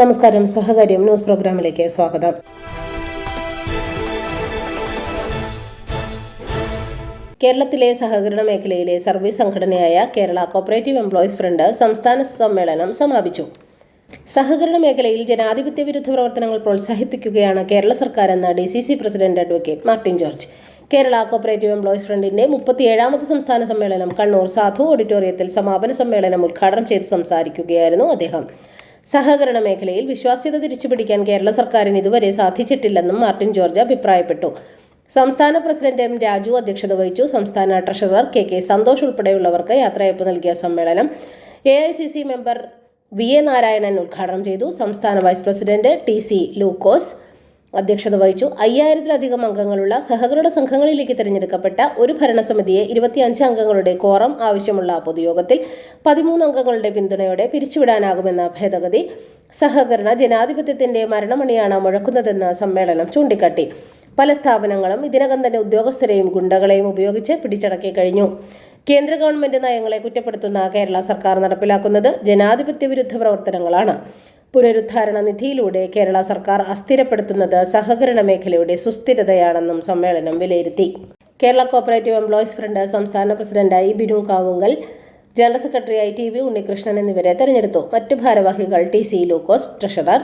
നമസ്കാരം. സഹകാര്യം ന്യൂസ് പ്രോഗ്രാമിലേക്ക് സ്വാഗതം. കേരളത്തിലെ സഹകരണ മേഖലയിലെ സർവീസ് സംഘടനയായ കേരള കോപ്പറേറ്റീവ് എംപ്ലോയീസ് ഫ്രണ്ട് സംസ്ഥാന സമ്മേളനം സമാപിച്ചു. സഹകരണ മേഖലയിൽ ജനാധിപത്യ വിരുദ്ധ പ്രവർത്തനങ്ങൾ പ്രോത്സാഹിപ്പിക്കുകയാണ് കേരള സർക്കാർ എന്ന D C C president advocate Martin George. Kerala cooperative employees ഫ്രണ്ടിന്റെ മുപ്പത്തിയേഴാമത് സംസ്ഥാന സമ്മേളനം കണ്ണൂർ സാധു ഓഡിറ്റോറിയത്തിൽ സമാപന സമ്മേളനം ഉദ്ഘാടനം ചെയ്ത് സംസാരിക്കുകയായിരുന്നു അദ്ദേഹം. സഹകരണ മേഖലയിൽ വിശ്വാസ്യത തിരിച്ചുപിടിക്കാൻ കേരള സർക്കാരിന് ഇതുവരെ സാധിച്ചിട്ടില്ലെന്നും മാർട്ടിൻ ജോർജ് അഭിപ്രായപ്പെട്ടു. സംസ്ഥാന പ്രസിഡന്റ് എം രാജു അധ്യക്ഷത വഹിച്ചു. സംസ്ഥാന ട്രഷറർ കെ കെ സന്തോഷ് ഉൾപ്പെടെയുള്ളവർക്ക് യാത്രയപ്പ് നൽകിയ സമ്മേളനം A I C C member V A Narayanan ഉദ്ഘാടനം ചെയ്തു. സംസ്ഥാന vice president T C Lukose അധ്യക്ഷത വഹിച്ചു. അയ്യായിരത്തിലധികം അംഗങ്ങളുള്ള സഹകരണ സംഘങ്ങളിലേക്ക് തിരഞ്ഞെടുക്കപ്പെട്ട ഒരു ഭരണസമിതിയെ ഇരുപത്തിയഞ്ച് അംഗങ്ങളുടെ കോറം ആവശ്യമുള്ള പൊതുയോഗത്തിൽ പതിമൂന്ന് അംഗങ്ങളുടെ പിന്തുണയോടെ പിരിച്ചുവിടാനാകുമെന്ന ഭേദഗതി സഹകരണ ജനാധിപത്യത്തിന്റെ മരണമണിയാണ് മുഴക്കുന്നതെന്ന് സമ്മേളനം ചൂണ്ടിക്കാട്ടി. പല സ്ഥാപനങ്ങളും ഇതിനകം തന്നെ ഉദ്യോഗസ്ഥരെയും ഗുണ്ടകളെയും ഉപയോഗിച്ച് പിടിച്ചടക്കി കഴിഞ്ഞു. കേന്ദ്ര ഗവൺമെന്റ് നയങ്ങളെ കുറ്റപ്പെടുത്തുന്ന കേരള സർക്കാർ നടപ്പിലാക്കുന്നത് ജനാധിപത്യ വിരുദ്ധ പ്രവർത്തനങ്ങളാണ്. പുനരുദ്ധാരണ നിധിയിലൂടെ കേരള സർക്കാർ അസ്ഥിരപ്പെടുത്തുന്നത് സഹകരണ മേഖലയുടെ സുസ്ഥിരതയാണെന്നും സമ്മേളനം വിലയിരുത്തി. കേരള കോപ്പറേറ്റീവ് എംപ്ലോയീസ് ഫ്രണ്ട് സംസ്ഥാന പ്രസിഡന്റായി ബിനു കാവുങ്കൽ ജനറൽ സെക്രട്ടറിയായി ടി വി ഉണ്ണികൃഷ്ണൻ എന്നിവരെ തെരഞ്ഞെടുത്തു. മറ്റു ഭാരവാഹികൾ T C Lukose treasurer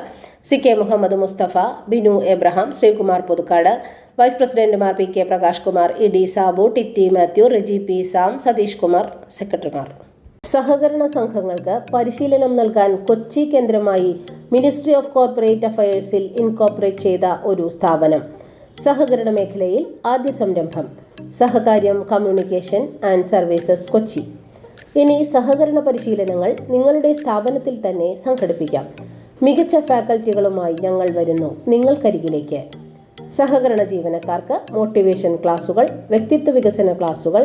C K Muhammad Mustafa Binu Abraham Sreekumar Puthukkad vice പ്രസിഡന്റുമാർ P K Prakash Kumar E D Sabu Titty Mathew Reji P Sam Satheesh Kumar സെക്രട്ടറിമാർ. സഹകരണ സംഘങ്ങൾക്ക് പരിശീലനം നൽകാൻ കൊച്ചി കേന്ദ്രമായി മിനിസ്ട്രി ഓഫ് കോർപ്പറേറ്റ് അഫയേഴ്സിൽ ഇൻകോർപ്പറേറ്റ് ചെയ്ത ഒരു സ്ഥാപനം. സഹകരണ മേഖലയിൽ ആദ്യ സംരംഭം. Sahakaryam communication and services Kochi. ഇനി സഹകരണ പരിശീലനങ്ങൾ നിങ്ങളുടെ സ്ഥാപനത്തിൽ തന്നെ സംഘടിപ്പിക്കാം. മികച്ച ഫാക്കൽറ്റികളുമായി ഞങ്ങൾ വരുന്നു നിങ്ങൾക്കരികിലേക്ക്. സഹകരണ ജീവനക്കാർക്ക് മോട്ടിവേഷൻ ക്ലാസുകൾ വ്യക്തിത്വ വികസന ക്ലാസുകൾ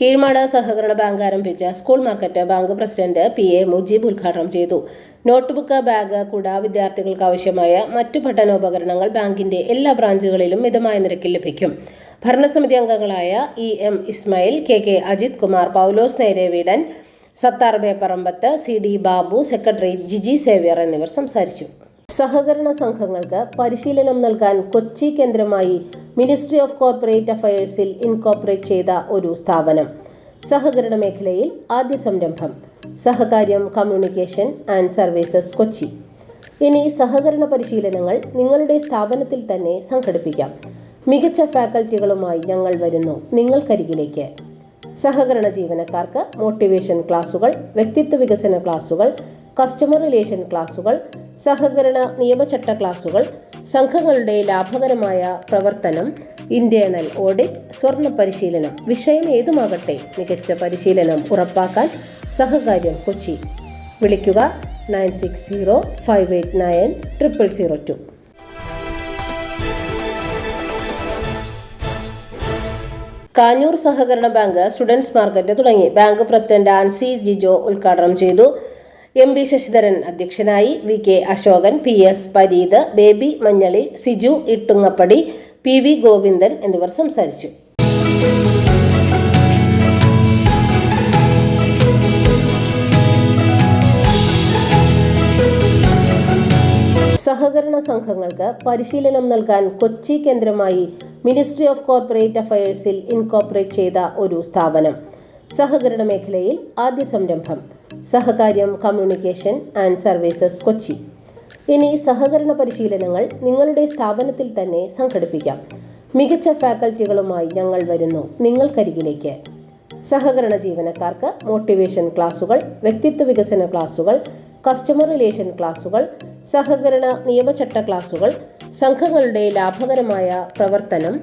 Keezhmad സഹകരണ ബാങ്ക് ആരംഭിച്ച school market bank president P A Mujeeb ഉദ്ഘാടനം ചെയ്തു. നോട്ട്ബുക്ക് ബാഗ് കുട വിദ്യാർത്ഥികൾക്ക് ആവശ്യമായ മറ്റു പഠനോപകരണങ്ങൾ ബാങ്കിന്റെ എല്ലാ ബ്രാഞ്ചുകളിലും മിതമായ നിരക്കിൽ ലഭിക്കും. ഭരണസമിതി അംഗങ്ങളായ E M Ismail K K Ajith Kumar Paulose Nereveedan Sathar Beparambath C D Babu secretary Jiji Xavier എന്നിവർ സംസാരിച്ചു. സഹകരണ സംഘങ്ങൾക്ക് പരിശീലനം നൽകാൻ കൊച്ചി കേന്ദ്രമായി മിനിസ്ട്രി ഓഫ് കോർപ്പറേറ്റ് അഫയേഴ്സിൽ ഇൻകോർപ്പറേറ്റ് ചെയ്ത ഒരു സ്ഥാപനം. സഹകരണ മേഖലയിൽ ആദ്യ സംരംഭം. Sahakaryam communication and services Kochi. ഇനി സഹകരണ പരിശീലനങ്ങൾ നിങ്ങളുടെ സ്ഥാപനത്തിൽ തന്നെ സംഘടിപ്പിക്കാം. മികച്ച ഫാക്കൽറ്റികളുമായി ഞങ്ങൾ വരുന്നു നിങ്ങൾക്കരികിലേക്ക്. സഹകരണ ജീവനക്കാർക്ക് മോട്ടിവേഷൻ ക്ലാസുകൾ വ്യക്തിത്വ വികസന ക്ലാസുകൾ കസ്റ്റമർ റിലേഷൻ ക്ലാസുകൾ സഹകരണ നിയമചട്ട ക്ലാസുകൾ സംഘങ്ങളുടെ ലാഭകരമായ പ്രവർത്തനം ഇന്റേണൽ ഓഡിറ്റ് സ്വർണ പരിശീലനം വിഷയം ഏതുമാകട്ടെ മികച്ച പരിശീലനം ഉറപ്പാക്കാൻ സഹകാര്യം കൊച്ചി. വിളിക്കുക nine six zero five eight nine triple zero two. Kanjoor സഹകരണ ബാങ്ക് സ്റ്റുഡൻസ് മാർക്കറ്റ് തുടങ്ങി. ബാങ്ക് പ്രസിഡന്റ് ആൻസി ജിജോ ഉദ്ഘാടനം ചെയ്തു. എം ബി ശശിധരൻ അധ്യക്ഷനായി V K Asokan P S Pareeth Baby Manjali Siju Ittungappady P V Govindan എന്നിവർ സംസാരിച്ചു. സഹകരണ സംഘങ്ങൾക്ക് പരിശീലനം നൽകാൻ കൊച്ചി കേന്ദ്രമായി മിനിസ്ട്രി ഓഫ് കോർപ്പറേറ്റ് അഫയേഴ്സിൽ ഇൻകോർപ്പറേറ്റ് ചെയ്ത ഒരു സ്ഥാപനം. സഹകരണ മേഖലയിൽ ആദ്യ സംരംഭം. Sahakaryam communication and services Kochi. ഇനി സഹകരണ പരിശീലനങ്ങൾ നിങ്ങളുടെ സ്ഥാപനത്തിൽ തന്നെ സംഘടിപ്പിക്കാം. മികച്ച ഫാക്കൽറ്റികളുമായി ഞങ്ങൾ വരുന്നു നിങ്ങൾക്കരികിലേക്ക്. സഹകരണ ജീവനക്കാർക്ക് മോട്ടിവേഷൻ ക്ലാസുകൾ വ്യക്തിത്വ വികസന ക്ലാസുകൾ കസ്റ്റമർ റിലേഷൻ ക്ലാസുകൾ സഹകരണ നിയമചട്ട ക്ലാസുകൾ സംഘങ്ങളുടെ ലാഭകരമായ പ്രവർത്തനം